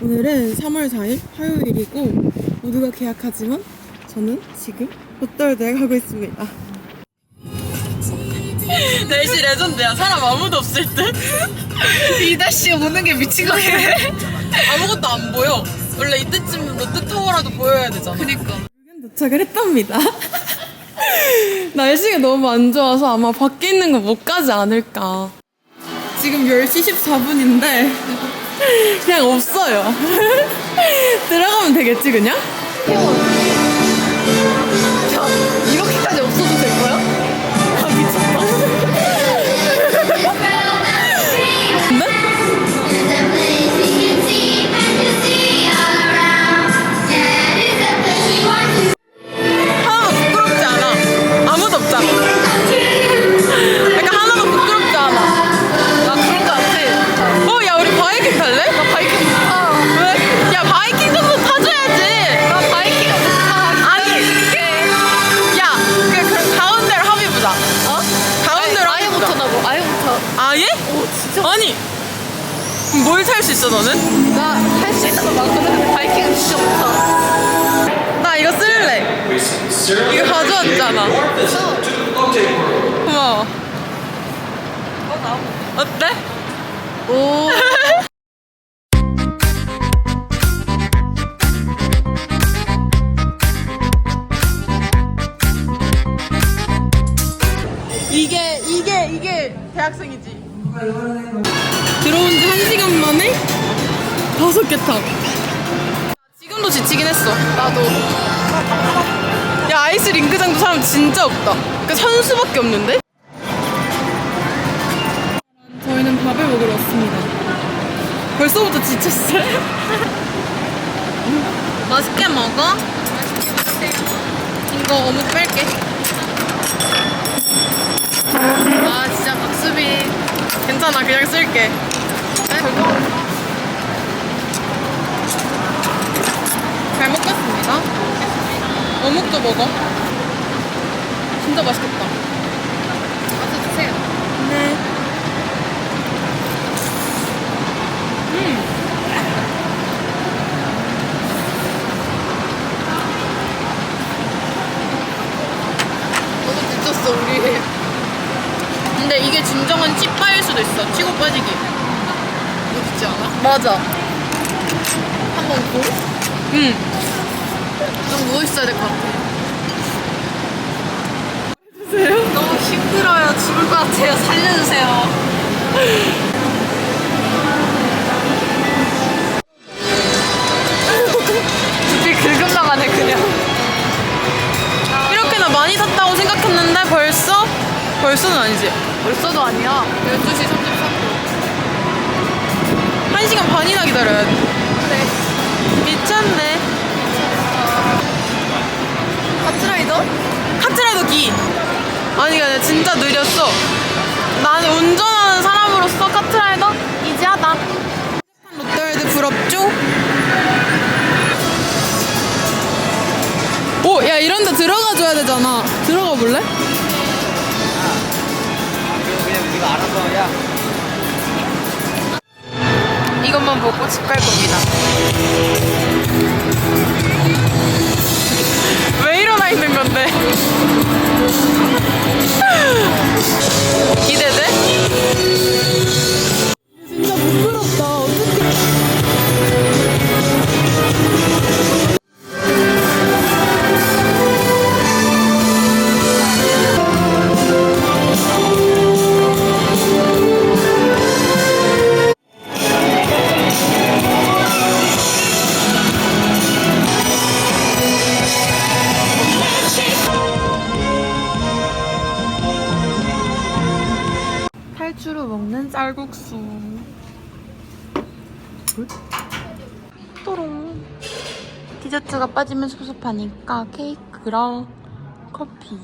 오늘은 3월 4일 화요일이고 모두가 계약하지만 저는 지금 롯데월드에 가고 있습니다. 날씨 레전드야. 사람 아무도 없을 때. 이다 씨 오는 게 미친 거 같아. 아무것도 안 보여. 원래 이때쯤 롯데타워라도 보여야 되잖아. 그니까. 도착을 했답니다. 날씨가 너무 안 좋아서 아마 밖에 있는 거 못 가지 않을까. 지금 10시 14분인데 그냥 없어요. 들어가면 되겠지 그냥? 아예? 오 진짜. 아니, 뭘탈수 있어, 너는? 나 할수 많거든. 근데 바이킹은 진짜 못 타. 나 이거 쓸래. 이거 가져왔잖아. 고마워. 어때? 오. 이게 대학생이지. 들어온 지 한 시간 만에 다섯 개 타. 지금도 지치긴 했어. 나도. 야 아이스 링크장도 사람 진짜 없다. 그러니까 선수밖에 없는데? 저희는 밥을 먹으러 왔습니다. 벌써부터 지쳤어요? 맛있게 먹어. 이거 어묵 뺄게. 아. 괜찮아, 그냥 쓸게. 잘 먹겠습니다. 어묵도 먹어. 진짜 맛있겠다. 와서 드세요. 네. 너무 늦었어 우리. 근데 이게 진정한 찌빠일 수도 있어. 치고 빠지기. 늦지 않아? 맞아. 한번 고? 응. 좀 누워 있어야 될 것 같아. 주세요. 너무 힘들어요. 죽을 것 같아요. 살려주세요. 두피 긁음 나가네 그냥. 이렇게나 많이 탔다고 생각했는데 벌써? 벌써는 아니지. 벌써도 아니야. 12시 33분. 한 시간 반이나 기다려야 돼. 그래. 미쳤네. 카트라이더? 카트라이더 기. 아니, 근데 진짜 느렸어. 나는 운전하는 사람으로서 카트라이더 이지하다. 롯데월드 부럽죠? 오, 야, 이런 데 들어가 줘야 되잖아. 들어가 볼래? 네가 알아서 야 이것만 보고 집 갈 겁니다. 먹는 쌀국수. 또롱. 디저트가 빠지면 섭섭하니까 케이크랑 커피.